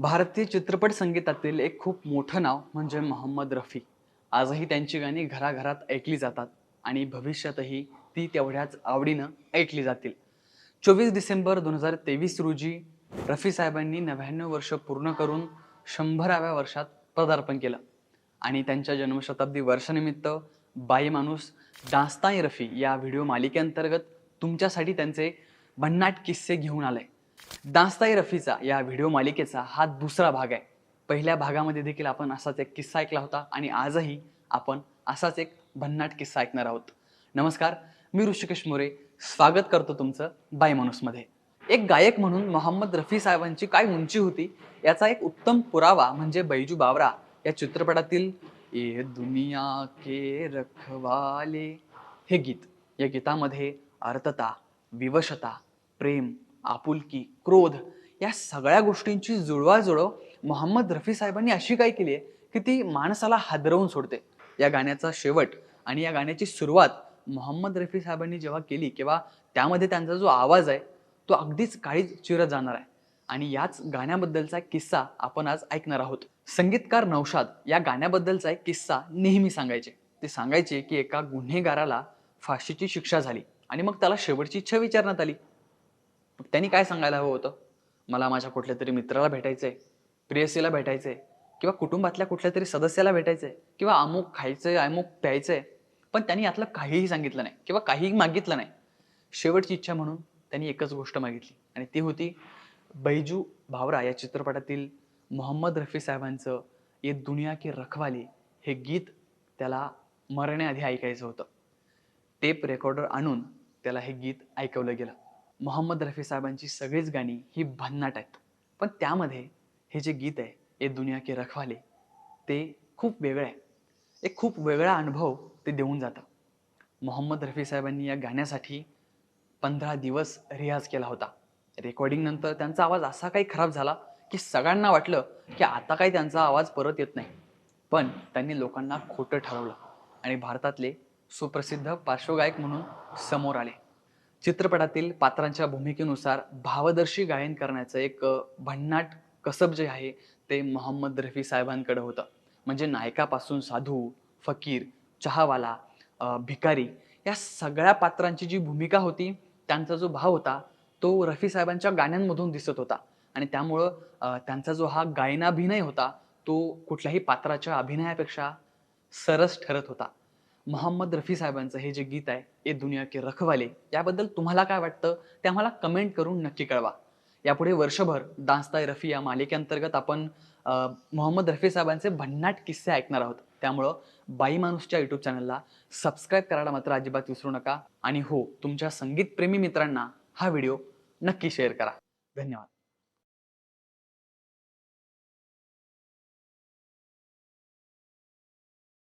भारतीय चित्रपट संगीतातील एक खूप मोठं नाव म्हणजे मोहम्मद रफी. आजही त्यांची गाणी घराघरात ऐकली जातात आणि भविष्यातही ती तेवढ्याच आवडीनं ऐकली जातील. चोवीस डिसेंबर दोन हजार तेवीस रोजी रफी साहेबांनी नव्याण्णव वर्ष पूर्ण करून शंभराव्या वर्षात पदार्पण केलं. आणि त्यांच्या जन्मशताब्दी वर्षानिमित्त बाई माणूस दास्ताई रफी या व्हिडिओ मालिकेअंतर्गत तुमच्यासाठी त्यांचे भन्नाट किस्से घेऊन आले दास्ताई रफीचा या व्हिडिओ मालिकेचा हा दुसरा भाग आहे. पहिल्या भागामध्ये देखील आपण असाच एक किस्सा ऐकला होता आणि आजही आपण असाच एक भन्नाट किस्सा ऐकणार आहोत. नमस्कार मी ऋषिकेश मोरे. स्वागत करतो तुमचं बाय माणूसमध्ये. एक गायक म्हणून मोहम्मद रफी साहेबांची काय उंची होती याचा एक उत्तम पुरावा म्हणजे बैजू बावरा या चित्रपटातील ये दुनिया के रखवाले हे गीत. या गीतामध्ये अर्थता विवशता प्रेम आपुलकी क्रोध या सगळ्या गोष्टींची जुळवाजुळव मोहम्मद रफी साहेबांनी अशी काय केली आहे की ती माणसाला हादरवून सोडते. या गाण्याचा शेवट आणि या गाण्याची सुरुवात मोहम्मद रफी साहेबांनी जेव्हा केली किंवा त्यामध्ये त्यांचा जो आवाज आहे तो अगदीच काळीच चिरत जाणार आहे. आणि याच गाण्याबद्दलचा एक किस्सा आपण आज ऐकणार आहोत. संगीतकार नौशाद या गाण्याबद्दलचा एक किस्सा नेहमी सांगायचे. ते सांगायचे की एका गुन्हेगाराला फाशीची शिक्षा झाली आणि मग त्याला शेवटची इच्छा विचारण्यात आली. मग त्यांनी काय सांगायला हवं होतं? मला माझ्या कुठल्या तरी मित्राला भेटायचंय प्रेयसीला भेटायचंय किंवा कुटुंबातल्या कुठल्या तरी सदस्याला भेटायचंय किंवा अमुक खायचंय अमुक प्यायचंय पण त्यांनी यातलं काहीही सांगितलं नाही किंवा काहीही मागितलं नाही. शेवटची इच्छा म्हणून त्यांनी एकच गोष्ट मागितली आणि ती होती बैजू भावरा या चित्रपटातील मोहम्मद रफी साहेबांचं ये दुनिया की रखवाली हे गीत त्याला मरण्याआधी ऐकायचं होतं. टेप रेकॉर्डर आणून त्याला हे गीत ऐकवलं गेलं. मोहम्मद रफी साहेबांची सगळीच गाणी ही भन्नाट आहेत. पण त्यामध्ये हे जे गीत आहे ये दुनिया के रखवाले ते खूप वेगळं आहे. एक खूप वेगळा अनुभव ते देऊन जातं. मोहम्मद रफी साहेबांनी या गाण्यासाठी पंधरा दिवस रियाज केला होता. रेकॉर्डिंग नंतर त्यांचा आवाज असा काही खराब झाला की सगळ्यांना वाटलं की आता काही त्यांचा आवाज परत येत नाही. पण त्यांनी लोकांना खोटं ठरवलं आणि भारतातले सुप्रसिद्ध पार्श्वगायक म्हणून समोर आले. चित्रपटातील पात्रांच्या भूमिकेनुसार भावदर्शी गायन करण्याचं एक भन्नाट कसब जे आहे ते मोहम्मद रफी साहेबांकडे होतं. म्हणजे नायकापासून साधू फकीर चहावाला भिकारी या सगळ्या पात्रांची जी भूमिका होती त्यांचा जो भाव होता तो रफी साहेबांच्या गाण्यांमधून दिसत होता. आणि त्यामुळं त्यांचा जो हा गायनाभिनय होता तो कुठल्याही पात्राच्या अभिनयापेक्षा सरस ठरत होता. मोहम्मद रफी साहेबांचं हे जे गीत आहे ए दुनिया के रखवाले याबद्दल तुम्हाला काय वाटतं? ते आम्हाला कमेंट करून नक्की कळवा. यापुढे वर्षभर दास्ताय रफी या मालिकेअंतर्गत आपण मोहम्मद रफी साहेबांचे भन्नाट किस्से ऐकणार आहोत. त्यामुळं बाई माणूसच्या यूट्यूब चॅनलला सबस्क्राईब करायला मात्र अजिबात विसरू नका. आणि हो तुमच्या संगीतप्रेमी मित्रांना हा व्हिडिओ नक्की शेअर करा. धन्यवाद.